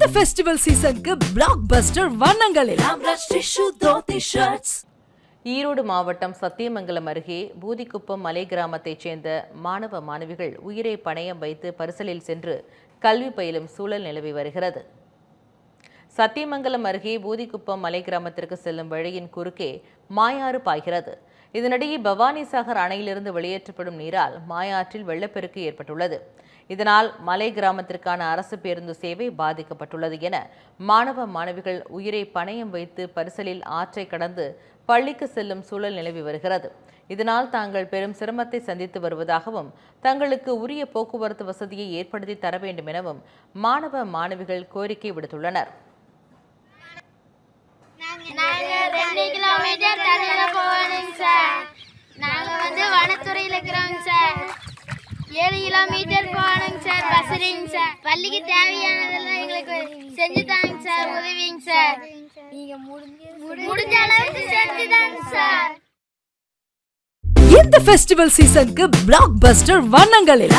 இந்த ஃபெஸ்டிவல் சீசனுக்கு பிளாக் பஸ்டர் வண்ணங்களில் ஈரோடு மாவட்டம் சத்தியமங்கலம் அருகே பூதிக்குப்பம் மலை கிராமத்தைச் சேர்ந்த மாணவ மாணவிகள் உயிரை பணயம் வைத்து பரிசலில் சென்று கல்வி பயிலும் சூழல் நிலவி வருகிறது. சத்தியமங்கலம் அருகே பூதிக்குப்பம் மலை கிராமத்திற்கு செல்லும் வழியின் குறுக்கே மாயாறு பாய்கிறது. இதனிடையே பவானிசாகர் அணையிலிருந்து வெளியேற்றப்படும் நீரால் மாயாற்றில் வெள்ளப்பெருக்கு ஏற்பட்டுள்ளது. இதனால் மலை கிராமத்திற்கான அரசு பேருந்து சேவை பாதிக்கப்பட்டுள்ளது என மாணவ மாணவிகள் உயிரை பணயம் வைத்து பரிசலில் ஆற்றை கடந்து பள்ளிக்கு செல்லும் சூழல் நிலவி வருகிறது. இதனால் தாங்கள் பெரும் சிரமத்தை சந்தித்து வருவதாகவும் தங்களுக்கு உரிய போக்குவரத்து வசதியை ஏற்படுத்தி தர வேண்டும் எனவும் மாணவ மாணவிகள் கோரிக்கை விடுத்துள்ளனர். ஏழு கிலோமீட்டர் போகணுங்க சார் பஸ்ஸுங்க சார். பள்ளிக்கு தேவையானதெல்லாம் எங்களுக்கு செஞ்சு தாங்க சார் உதவிங்க சார். நீங்க முடிஞ்ச அளவுக்கு செஞ்சு தாங்க சார். இந்த ஃபெஸ்டிவல் சீசனுக்கு பிளாக் பஸ்டர் வண்ணங்களில்